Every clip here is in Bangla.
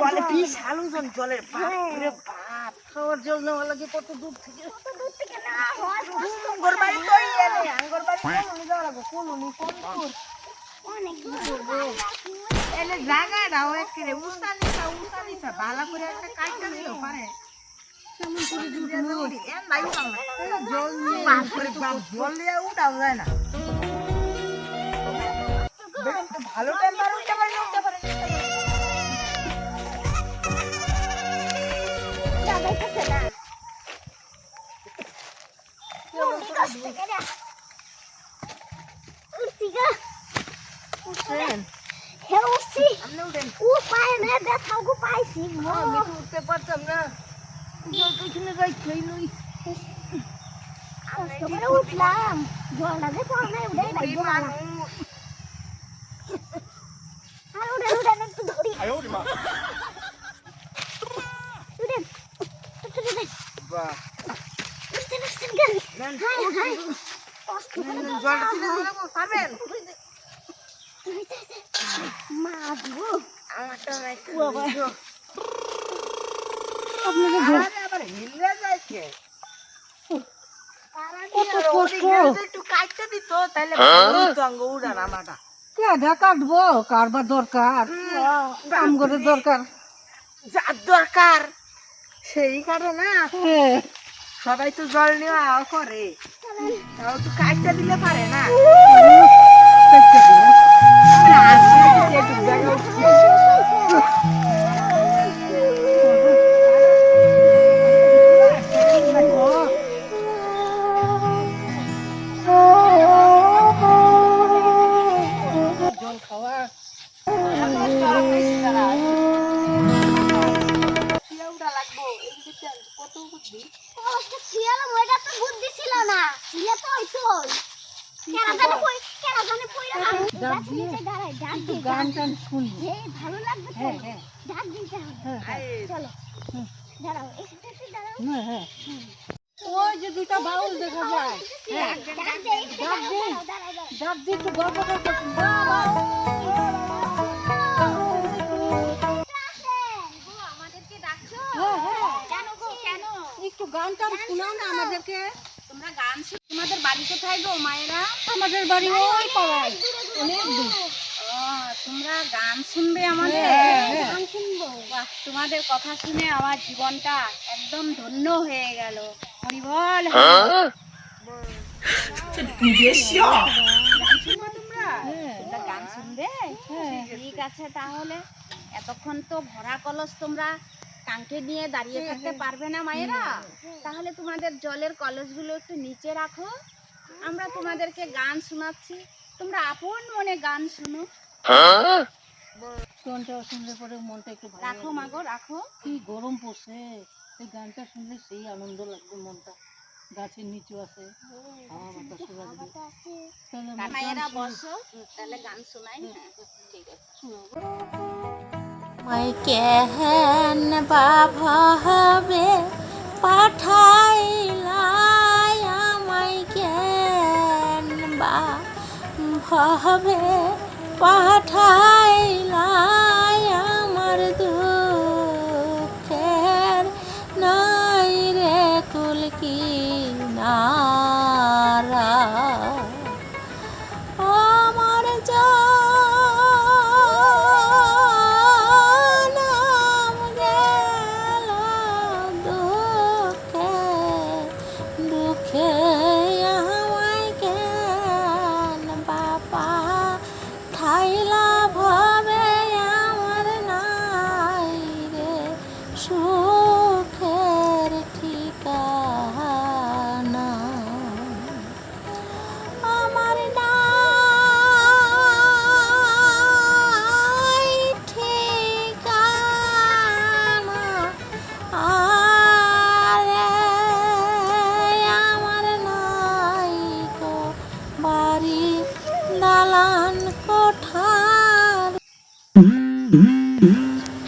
জলে বিশাল ওজন জলের বাপ বাপ খাওয়ার লাগে কত দূর থেকে? কত দূর থেকে না হয়? আঙ্গর বাড়ি তো আঙ্গর বাড়ি কোন যাওয়া লাগবে কোন দূর অনেক দূর এলে উস্তা নিসা উস্তা নিসা ভালো করে একটা পারে। কেমন করে না। জল নিয়ে বাপ জল নিয়ে উঠাও যায় না। ভালো পারে উঠতে পারে না, কষ্ট করে উঠলাম জলটা যে পড়ে না উঠে লাগবে না আর উঠে উঠে কাটবো? কারবার দরকার। কাম করে দরকার। যার দরকার। সেই কারণে না হ্যাঁ। সবাই তো জল নেওয়া করে। তাও তো কাজটা দিলে পারে না। বুঝবি কষ্ট ছিল ওইটা তো বুদ্ধি ছিল না। ছিল তো ওই তো কেন জানে কই কেন জানে ডাক গাছ? নিচে দাঁড়ায় ডাক দিয়ে গান টান শুনব হে ভালো লাগবে তো হ্যাঁ হ্যাঁ। ডাক দিতে হবে। হ্যাঁ চলো। দাঁড়াও একটু একটু দাঁড়াও। হ্যাঁ। হ্যাঁ। ওই যে দুইটা বাউল দেখা যায়। হ্যাঁ। ডাক। দিয়ে একটু গল্প করতে বাবা। একটু গান টান শোনাও না আমাদেরকে। তোমরা গান শুন তোমাদের বাড়ি কোথায় গো মায়েরা? আমাদের বাড়ি ওই পাড়ায়। অনেক দূর তোমরা গান শুনবে আমাদের? হ্যাঁ, হ্যাঁ। গান শুনব? বাহ তোমাদের কথা শুনে আমার জীবনটা একদম ধন্য হয়ে গেল। হরিবল তোমরা? হ্যাঁ। গান শুনবে? হ্যাঁ। ঠিক আছে তাহলে। এতক্ষণ তো ভরা কলস তোমরা। টাঙ্কে নিয়ে দাঁড়িয়ে থাকতে পারবে না মায়েরা? তাহলে তোমাদের জলের কলসগুলো একটু নিচে রাখো। আমরা তোমাদেরকে গান শোনাচ্ছি। তোমরা আপন মনে গান শুনো। গানটা শুনলে পরে মনটা একটু ভালো রাখো লাগবে। মাগো রাখো। কি গরম পড়ছে। এই গানটা শুনলে সেই আনন্দ লাগবে মনটা। গাছের নিচু আছে। মায়েরা বসো তাহলে গান শোনাই। হ্যাঁ ঠিক আছে। মই কেহেন বা ভাবে পাঠাইলাই আমায় কেন বা ভাবে পাঠাইলাই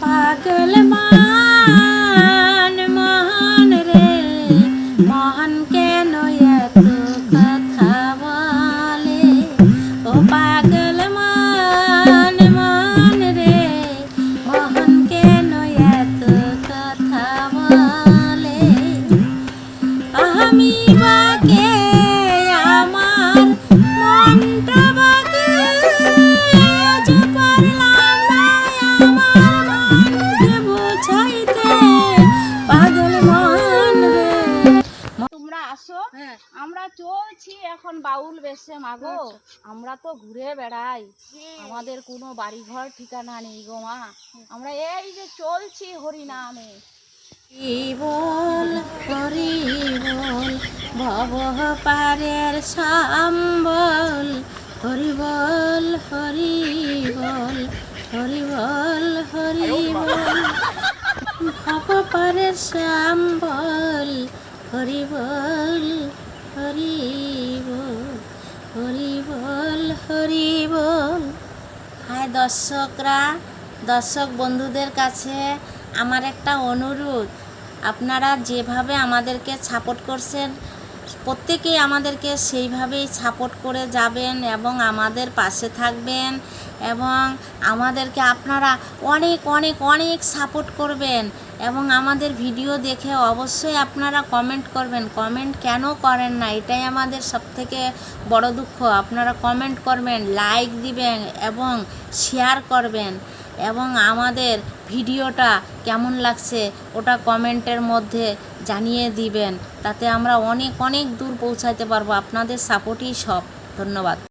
পাগল মান মহান রে মহান কেন এত কথা বলে ও পাগল এসছে মাগো। আমরা তো ঘুরে বেড়াই। আমাদের কোনো বাড়িঘর ঠিকানা নেই গো মা। আমরা এই যে চলছি হরিনামে। বল হরি বল ভব পারের সম্বল। হরি বল হরি বল হরি বল হরি বল ভব পারের সম্বল। হরি বল হরি বল হরি বল হরি বল হ্যাঁ দর্শকরা, দর্শক বন্ধুদের কাছে আমার একটা অনুরোধ। আপনারা যেভাবে আমাদেরকে সাপোর্ট করছেন প্রত্যেকেই আমাদেরকে সেইভাবেই সাপোর্ট করে যাবেন এবং আমাদের পাশে থাকবেন এবং আমাদেরকে আপনারা অনেক অনেক অনেক সাপোর্ট করবেন এবং আমাদের ভিডিও দেখে অবশ্যই আপনারা কমেন্ট করবেন। কমেন্ট কেন করেন না? এটাই আমাদের সবথেকে বড় দুঃখ। আপনারা কমেন্ট করবেন লাইক দিবেন এবং শেয়ার করবেন। এবং আমাদের ভিডিওটা কেমন লাগছে ওটা কমেন্টের মধ্যে জানিয়ে দিবেন। তাতে আমরা অনেক অনেক দূর পৌঁছাতে পারব। আপনাদের সাপোর্টই সব। ধন্যবাদ।